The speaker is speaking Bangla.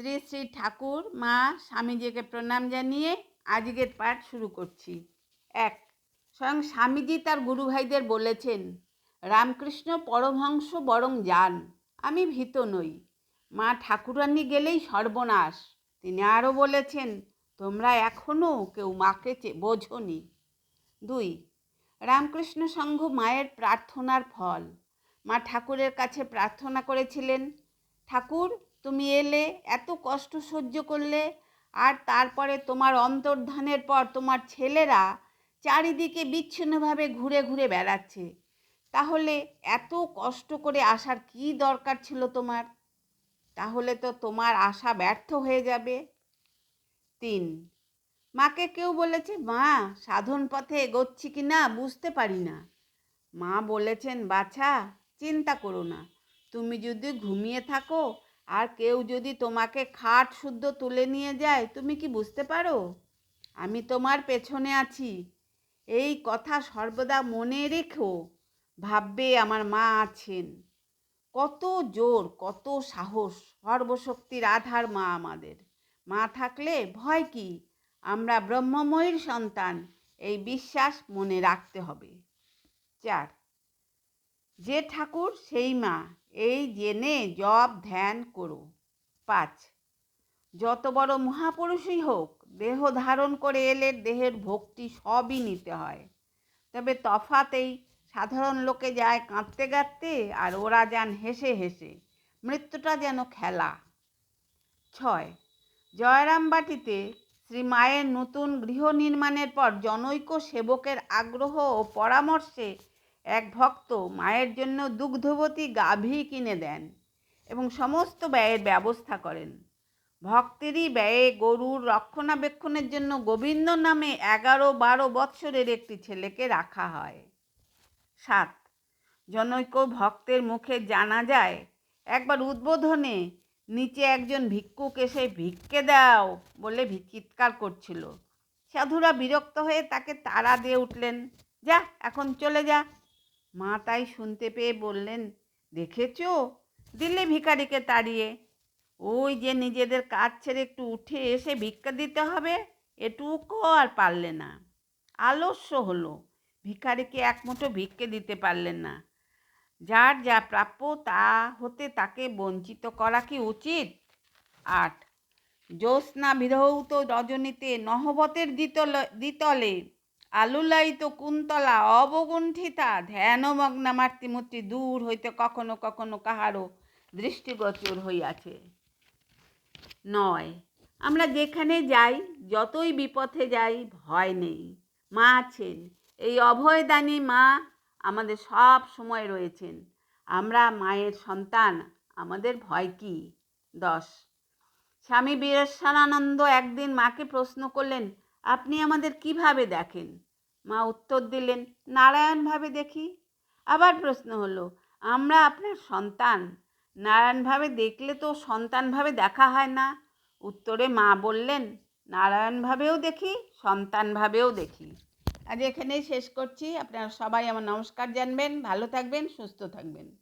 শ্রী শ্রী ঠাকুর, মা, স্বামীজিকে প্রণাম জানিয়ে আজকের পাঠ শুরু করছি। এক, স্বয়ং স্বামীজি তার গুরু ভাইদের বলেছেন, রামকৃষ্ণ পরমহংস বরং যান আমি ভীত নই। মা ঠাকুরানী গেলেই সর্বনাশ। তিনি আরও বলেছেন, তোমরা এখনও কেউ মাকে বোঝনি। দুই, রামকৃষ্ণ সংঘ মায়ের প্রার্থনার ফল। মা ঠাকুরের কাছে প্রার্থনা করেছিলেন, ঠাকুর তুমি এলে, এত কষ্ট সহ্য করলে, আর তারপরে তোমার অন্তর্ধানের পর তোমার ছেলেরা চারিদিকে বিচ্ছিন্নভাবে ঘুরে ঘুরে বেড়াচ্ছে। তাহলে এত কষ্ট করে আসার কি দরকার ছিল তোমার? তাহলে তো তোমার আশা ব্যর্থ হয়ে যাবে। তিন, মাকে কেউ বলেছে, মা, সাধন পথে এগোচ্ছি কি না বুঝতে পারি না। মা বলেছেন, বাছা, চিন্তা করো না। তুমি যদি ঘুমিয়ে থাকো আর কেউ যদি তোমাকে খাট শুদ্ধ তুলে নিয়ে যায়, তুমি কি বুঝতে পারো? আমি তোমার পেছনে আছি। এই কথা সর্বদা মনে রেখো, ভাববে আমার মা আছেন। কত জোর, কত সাহস, সর্বশক্তির আধার মা আমাদের। মা থাকলে ভয় কি? আমরা ব্রহ্মময়ীর সন্তান, এই বিশ্বাস মনে রাখতে হবে। চার, যে ঠাকুর সেই মা এই জেনে জপ ধ্যান করো। পাঁচ, যত বড় মহাপুরুষই হোক, দেহ ধারণ করে এলে দেহের ভক্তি সবই নিতে হয়। তবে তফাতেই সাধারণ লোকে যায় কাঁদতে কাঁদতে আর ওরা যান হেসে হেসে, মৃত্যুটা যেন খেলা। ছয় জয়রামবাটিতে শ্রী মায়ের নতুন গৃহ নির্মাণের পর জনৈক সেবকের আগ্রহ ও পরামর্শে এক ভক্ত মায়ের জন্য দুগ্ধবতী গাভী কিনে দেন এবং সমস্ত ব্যয়ের ব্যবস্থা করেন। ভক্তেরই ব্যয়ে গরুর রক্ষণাবেক্ষণের জন্য গোবিন্দ নামে এগারো বারো বৎসরের একটি ছেলেকে রাখা হয়। সাত, জনৈক ভক্তের মুখে জানা যায়, একবার উদ্বোধনে নিচে একজন ভিক্ষুক এসে ভিক্ষে দাও বলে চিৎকার করছিল। সাধুরা বিরক্ত হয়ে তাকে তাড়া দিয়ে উঠলেন, যা, এখন চলে যা। মা তাই শুনতে পেয়ে বললেন, দেখেছ? দিল্লি ভিখারিকে তাড়িয়ে। ওই যে নিজেদের কাজ ছেড়ে একটু উঠে এসে ভিক্ষা দিতে হবে, এটুকু আর পারলে না। আলস্য হলো। ভিখারিকে একমুঠো ভিক্ষে দিতে পারলেন না। যার যা প্রাপ্য তা হতে তাকে বঞ্চিত করা কি উচিত? আট। জ্যোৎস্না বিধৌত রজনীতে নহবতের দ্বিতল, দ্বিতলে আলুলায়িত কুন্তলা অবগুণ্ঠিতা ধ্যানমগ্না মাতৃমূর্তি দূর হইতে কখনো কখনো কাহারও দৃষ্টিগোচর হইয়াছে। নয়, আমরা যেখানে যাই, যতই বিপথে যাই, ভয় নেই। মা আছেন, এই অভয়দানী মা আমাদের সব সময় রয়েছেন। আমরা মায়ের সন্তান, আমাদের ভয় কি? দশ, স্বামী বীরেশ্বরানন্দ একদিন মাকে প্রশ্ন করলেন আপনি আমাদের কীভাবে দেখেন? মা উত্তর দিলেন, নারায়ণভাবে দেখি। আবার প্রশ্ন হলো, আমরা আপনার সন্তান? নারায়ণভাবে দেখলে তো সন্তানভাবে দেখা হয় না। উত্তরে মা বললেন, নারায়ণভাবেও দেখি, সন্তানভাবেও দেখি। আজ এখানেই শেষ করছি। আপনারা সবাই আমার নমস্কার জানবেন, ভালো থাকবেন, সুস্থ থাকবেন।